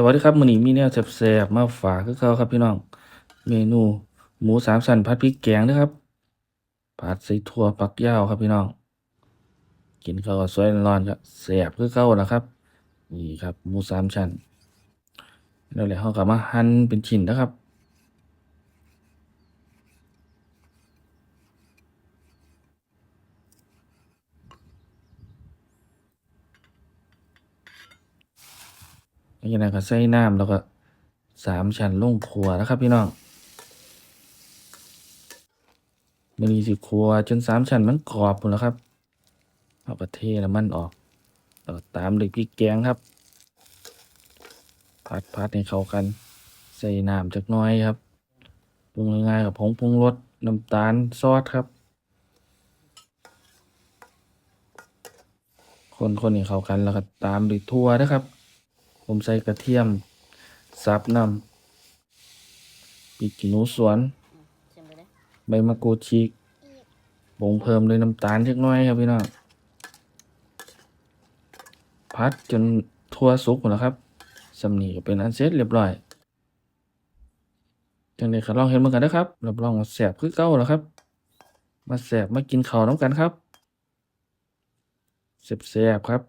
สวัสดีครับมื้อนี้มีแนวแซ่บๆมาฝากคือเก่าครับพี่น้อง เมนูหมูสามชั้นผัดพริกแกงนะครับผัดใส่ถั่วฝักยาวครับพี่น้อง กินข้าวกับสวยร้อนก็แซ่บคือเก่านะครับ นี่ครับหมูสามชั้นแล้วแล้วเราก็มาหั่นเป็นชิ้นนะครับ จากนั้นก็ใส่น้ำแล้วก็สามชั้นลงครัวนะครับพี่น้องมื้อนี้สิครัวจนสามชั้นมันกรอบพุ่นแล้วครับเอาก็เทน้ำมันออกแล้วก็ตามด้วยพริกแกงครับผัดผัดให้เข้ากัน ใส่น้ำจักน่อยครับปรุงง่ายๆกับผงปรุงรสน้ำตาลซอสครับ คนๆให้เข้ากันแล้วก็ตามด้วยถั่วนะครับ ผมใส่กระเทียมสับน้ำพริกหนูสวน ใบมะกรูดฉีกปรุงเพิ่มด้วยน้ำตาลเล็กน้อยครับพี่น้องพัดจนทั่วสุกหมดแล้วครับสำนีก็เป็นอันเสร็จเรียบร้อยจังได๋ก็ลองเฮ็ดเหมือนกันนะครับรับรองแซ่บคือเก่าแล้วครับ มาแซ่บมากินข้าวน้ำกันครับแซ่บๆครับ